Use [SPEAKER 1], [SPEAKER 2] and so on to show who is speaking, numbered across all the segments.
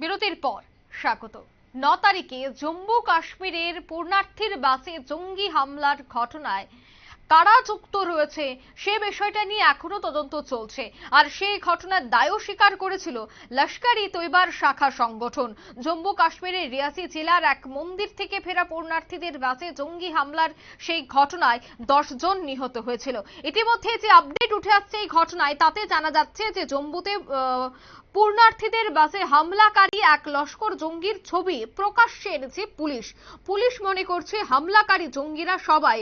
[SPEAKER 1] বিরতির পর স্বাগত। ন তারিখে জম্মু কাশ্মীরের পূর্ণার্থীর বাসে জঙ্গি হামলার ঘটনায় কারা যুক্ত রয়েছে। সে বিষয়টা নিয়ে এখনও তদন্ত চলছে। আর সেই ঘটনার দায়ও স্বীকার করেছিল লস্করি তৈবার শাখা সংগঠন। জম্মু কাশ্মীরের রিয়াসি জেলার এক মন্দির থেকে ফেরা পূর্ণার্থীদের বাসে জঙ্গি হামলার সেই ঘটনায় জন নিহত হয়েছিল। ইতিমধ্যে যে আপডেট উঠে আসছে এই ঘটনায়, তাতে জানা যাচ্ছে যে জম্মুতে পূর্ণার্থীদের বাসে হামলাকারী এক লস্কর জঙ্গির ছবি প্রকাশ্যে এনেছে পুলিশ। পুলিশ মনে করছে, হামলাকারী জঙ্গিরা সবাই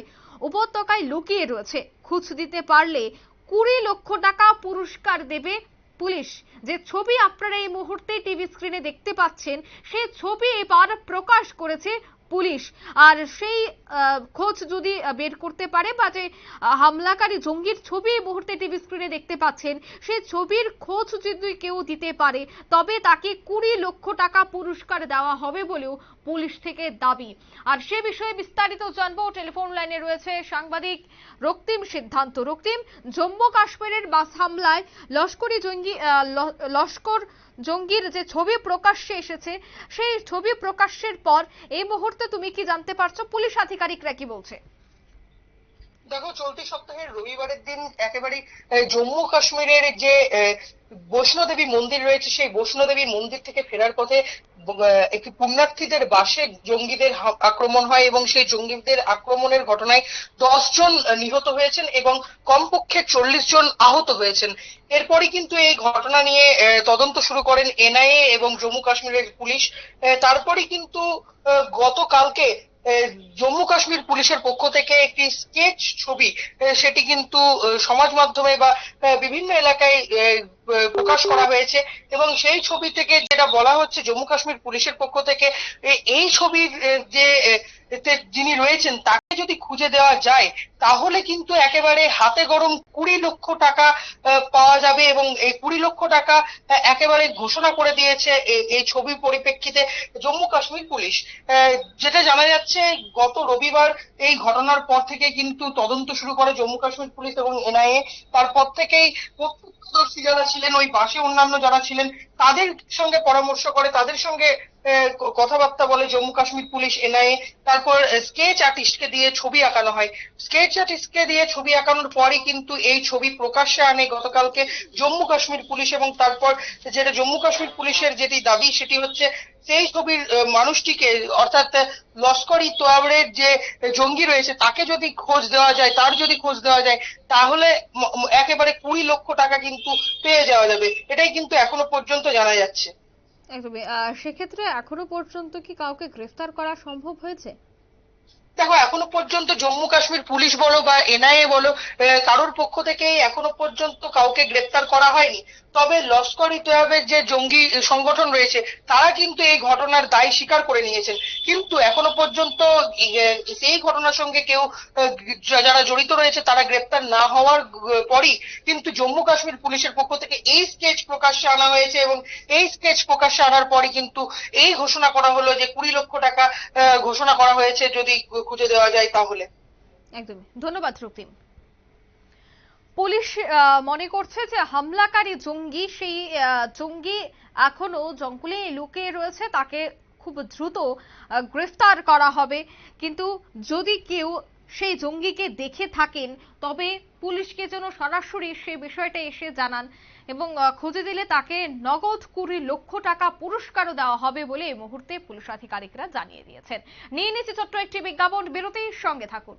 [SPEAKER 1] উপত্যকায় লুকিয়ে রয়েছে। খুঁজ দিতে পারলে কুড়ি লক্ষ টাকা পুরস্কার দেবে পুলিশ। যে ছবি আপনারা এই মুহূর্তে টিভি স্ক্রিনে দেখতে পাচ্ছেন সেই ছবি এবার প্রকাশ করেছে পুলিশ। আর সেই খোঁজ যদি বের করতে পারে বা যে হামলাকারী জঙ্গির ছবি এই মুহূর্তে টিভি স্ক্রিনে দেখতে পাচ্ছেন সেই ছবির খোঁজ যদি কেউ দিতে পারে, তবে তাকে কুড়ি লক্ষ টাকা পুরস্কার দেওয়া হবে বলেও পুলিশ থেকে দাবি। আর সে বিষয়ে বিস্তারিত জানব। টেলিফোন লাইনে রয়েছে সাংবাদিক রক্তিম সিদ্ধান্ত। রক্তিম, জম্মু কাশ্মীরের বাস হামলায় লস্করি জঙ্গি লস্কর জঙ্গির যে ছবি প্রকাশ্যে এসেছে, সেই ছবি প্রকাশ্যের পর এই মুহূর্তে তুমি কি জানতে পারছ? পুলিশ আধিকারিকরা কি বলছে?
[SPEAKER 2] দেখো, চলতি সপ্তাহের রবিবারের দিন একেবারে জম্মু কাশ্মীরের যে বৈষ্ণোদেবী মন্দির রয়েছে সেই বৈষ্ণোদেবী মন্দির থেকে ফেরার পথে একটি পুণ্যার্থীদের বাসে জঙ্গিদের আক্রমণ হয় এবং সেই জঙ্গিদের আক্রমণের ঘটনায় দশ জন নিহত হয়েছেন এবং কমপক্ষে চল্লিশ জন আহত হয়েছেন। এরপরই কিন্তু এই ঘটনা নিয়ে তদন্ত শুরু করেন এনআইএ এবং জম্মু কাশ্মীরের পুলিশ। আহ, তারপরই কিন্তু গতকালকে জম্মু কাশ্মীর পুলিশের পক্ষ থেকে একটি স্কেচ ছবি সেটি কিন্তু সমাজ মাধ্যমে বা বিভিন্ন এলাকায় প্রকাশ করা হয়েছে এবং সেই ছবি থেকে যেটা বলা হচ্ছে জম্মু কাশ্মীর পুলিশের পক্ষ থেকে এই ছবির যে যিনি রয়েছেন তাকে যদি খুঁজে দেওয়া যায়, তাহলে কিন্তু একেবারে হাতে গরম কুড়ি লক্ষ টাকা পাওয়া যাবে এবং এই কুড়ি লক্ষ টাকা একেবারে ঘোষণা করে দিয়েছে এই ছবির পরিপ্রেক্ষিতে জম্মু কাশ্মীর পুলিশ। যেটা জানা যাচ্ছে, গত রবিবার এই ঘটনার পর থেকে কিন্তু তদন্ত শুরু করে জম্মু কাশ্মীর পুলিশ এবং এনআইএ। তারপর থেকেই প্রত্যক্ষদর্শী যারা ছিলেন, ওই পাশে অন্যান্য যারা ছিলেন, তাদের সঙ্গে পরামর্শ করে, তাদের সঙ্গে কথাবার্তা বলে, জম্মু কাশ্মীর পুলিশ, এনআইএ, তারপর স্কেচ আর্টিস্টকে দিয়ে ছবি আঁকানো হয়। স্কেচ আর্টিস্টকে দিয়ে ছবি আঁকানোর পরই কিন্তু এই ছবি প্রকাশ্যে আনে গতকালকে জম্মু কাশ্মীর পুলিশ এবং তারপর, যেটা জম্মু কাশ্মীর পুলিশের যেটি দাবি, সেটি হচ্ছে সেই ছবির মানুষটিকে, অর্থাৎ লস্করি তোয়াবড়ের যে জঙ্গি রয়েছে, তাকে যদি খোঁজ দেওয়া যায়, তার যদি খোঁজ দেওয়া যায়, তাহলে একেবারে কুড়ি লক্ষ টাকা কিন্তু পেয়ে যাওয়া যাবে। এটাই কিন্তু এখনও পর্যন্ত জানা যাচ্ছে।
[SPEAKER 1] একদমই। সেক্ষেত্রে এখনও পর্যন্ত কি কাউকে গ্রেফতার করা সম্ভব হয়েছে?
[SPEAKER 2] দেখো, এখনও পর্যন্ত জম্মু কাশ্মীর পুলিশ বলো বা এনআইএ বলো কারোর পক্ষ থেকে এখনও পর্যন্ত কাউকে গ্রেপ্তার করা হয়নি। তবে লস্কর ই যে জঙ্গি সংগঠন রয়েছে, তারা কিন্তু এই ঘটনার দায় স্বীকার করে নিয়েছেন। কিন্তু এখনও পর্যন্ত সেই ঘটনার সঙ্গে কেউ যারা জড়িত রয়েছে, তারা গ্রেপ্তার না হওয়ার পরই কিন্তু জম্মু কাশ্মীর পুলিশের পক্ষ থেকে এই স্কেচ প্রকাশ্যে আনা হয়েছে এবং এই স্কেচ প্রকাশ্যে আনার পরই কিন্তু এই ঘোষণা করা হলো যে কুড়ি লক্ষ টাকা ঘোষণা করা হয়েছে যদি খুঁজে দেওয়া যায় তাহলে।
[SPEAKER 1] একদমই। ধন্যবাদ, রক্তিম। পুলিশ মনে করছে যে হামলাকারী জঙ্গি সেই জঙ্গি এখনও জঙ্গলে লুকিয়ে রয়েছে, তাকে খুব দ্রুত গ্রেফতার করা হবে। কিন্তু যদি কেউ সেই জঙ্গিকে দেখে থাকেন, তবে পুলিশকে যেন সরাসরি সে বিষয়টা এসে জানান এবং খুঁজে দিলে তাকে নগদ কুড়ি লক্ষ টাকা পুরস্কারও দেওয়া হবে বলে এই মুহূর্তে পুলিশ আধিকারিকরা জানিয়ে দিয়েছেন। নিয়ে নিচ্ছে ছোট্ট একটি বিজ্ঞাপন, বিরতির সঙ্গে থাকুন।